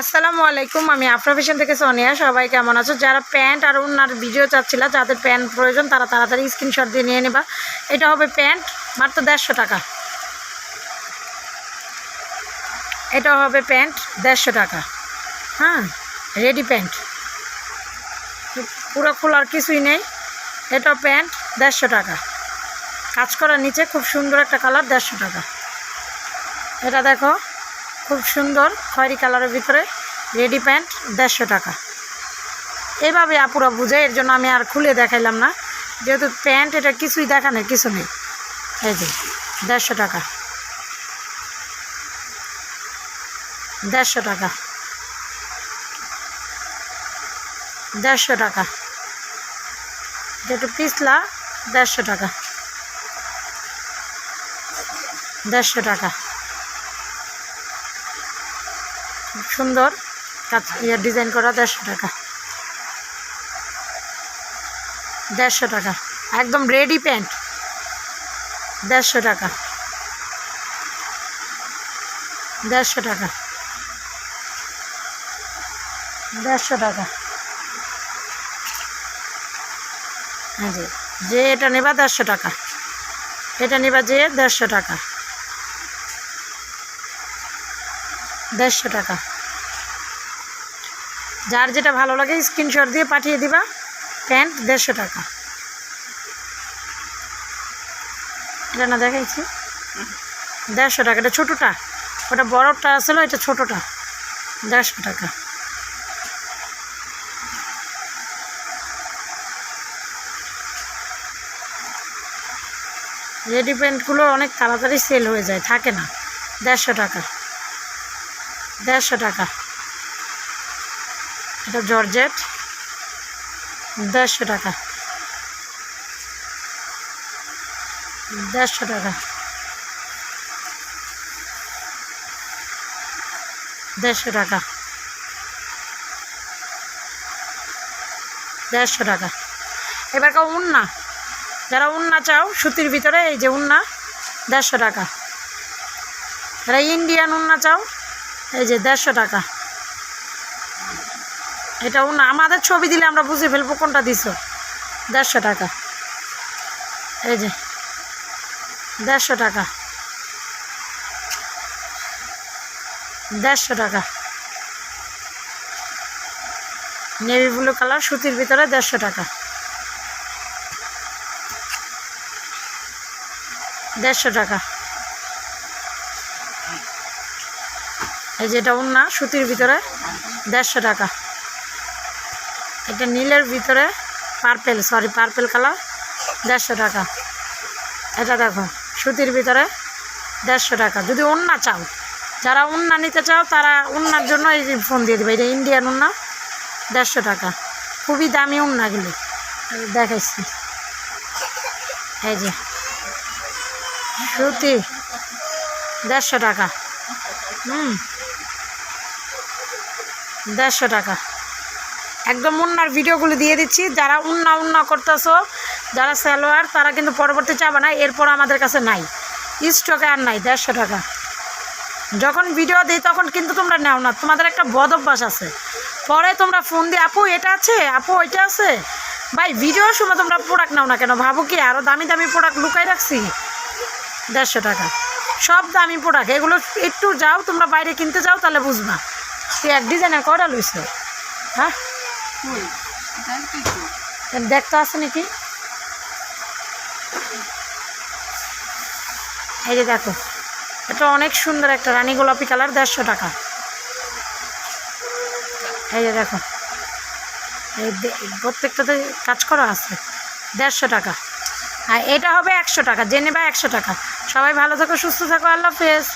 আসসালামু আলাইকুম, আমি আফ্রাফিশন থেকে সোনিয়া। সবাই কেমন আছো? যারা প্যান্ট আর ওনার ভিডিও চাচ্ছিলা, যাদের প্যান্ট প্রয়োজন, তারা তাড়াতাড়ি স্ক্রিনশট দিয়ে নিয়ে নেবা। এটা হবে প্যান্ট, মাত্র দেড়শো টাকা। এটা হবে প্যান্ট, দেড়শো টাকা। হ্যাঁ রেডি প্যান্ট। পুরো খোলার কিছুই নেই। এটা প্যান্ট, দেড়শো টাকা। কাজ করার নিচে খুব সুন্দর একটা কালার, দেড়শো টাকা। এটা দেখো খুব সুন্দর খয়েরি কালারের ভিতরে রেডি প্যান্ট দেড়শো টাকা। এভাবে আপুরা বুঝে, এর জন্য আমি আর খুলে দেখাইলাম না। যেহেতু প্যান্ট, এটা কিছুই দেখানোর কিছু নেই। এই যে, দেড়শো টাকা। দেড়শো টাকা। দেড়শো টাকা। যেটু পিছলা, দেড়শো টাকা। দেড়শো টাকা খুব সুন্দর। কাজ ইয়ে ডিজাইন করা দেড়শো টাকা। দেড়শো টাকা। একদম রেডি প্যান্ট। দেড়শো টাকা। দেড়শো টাকা। দেড়শো টাকা। হ্যাঁ যে এটা নেবা দেড়শো টাকা। এটা নেবা যে দেড়শো টাকা। দেড়শো টাকা। যার যেটা ভালো লাগে স্ক্রিনশট দিয়ে পাঠিয়ে দিবা। প্যান্ট দেড়শো টাকা। এটা না দেখাইছি? দেড়শো টাকা, এটা ছোটোটা। ওটা বড়টা আসলে, এটা ছোটোটা। দেড়শো টাকা। রেডি প্যান্টগুলো অনেক তাড়াতাড়ি সেল হয়ে যায়, থাকে না। দেড়শো টাকা। দেড়শো টাকা। এটা জর্জেট। দেড়শো টাকা। দেড়শো টাকা। দেড়শো টাকা। দেড়শো টাকা। এবার কেউ উন্না। যারা উন্না চাও, সুতির ভিতরে এই যে উন্না, দেড়শো টাকা। যারা ইন্ডিয়ান উন্না চাও, এই যে দেড়শো টাকা। এটা উন্না আমাদের ছবি দিলে আমরা বুঝে ফেলব কোনটা দিছো। দেড়শো টাকা। এই যে, দেড়শো টাকা। দেড়শো টাকা। নেভি ব্লু কালার, সুতির ভিতরে দেড়শো টাকা। দেড়শো টাকা। এই যে এটা উন্না সুতির ভিতরে দেড়শো টাকা। এটা নীলের ভিতরে পার্পেল সরি পার্পেল কালার দেড়শো টাকা। এটা দেখো, সুতির ভিতরে দেড়শো টাকা। যদি উন্না চাও, যারা উন্না নিতে চাও, তারা উন্নার জন্য এই ফোন দিয়ে দেবে, এটা ইন্ডিয়ান উন্না দেড়শো টাকা। খুবই দামি উন্নাগুলি এই দেখাইছি। এই যে, সুতি, দেড়শো টাকা। হুম, দেড়শো টাকা। একদম উন্নার ভিডিওগুলো দিয়ে দিচ্ছি। যারা উন্না উন্না করতেছো, যারা সালোয়ার, তারা কিন্তু পরবর্তী চাবে না, এরপর আমাদের কাছে নাই। স্টকে আর নাই, দেড়শো টাকা। যখন ভিডিও দিই, তখন কিন্তু তোমরা নাও না। তোমাদের একটা বদ অভ্যাস আছে। পরে তোমরা ফোন দিয়ে, আপু, এটা আছে? আপু, ওইটা আছে? ভাই, ভিডিওর সময় তোমরা প্রোডাক্ট নাও না কেন? ভাবো কি আরও দামি দামি প্রোডাক্ট লুকাই রাখছি? দেড়শো টাকা। সব দামি প্রোডাক্ট এগুলো একটু যাও, তোমরা বাইরে কিনতে যাও, তাহলে বুঝবা। তুই এক ডিজাইনের কটা লইছো? হ্যাঁ? দেখতে আছে নাকি? এই যে দেখো, এটা অনেক সুন্দর একটা রানী গোলাপি কালার, দেড়শো টাকা। এই যে দেখো, এই প্রত্যেকটাতে কাজ করা আছে, দেড়শো টাকা। আর এটা হবে একশো টাকা, জেনে বা একশো টাকা। সবাই ভালো থাকো, সুস্থ থাকো, আল্লাহ হাফেজ।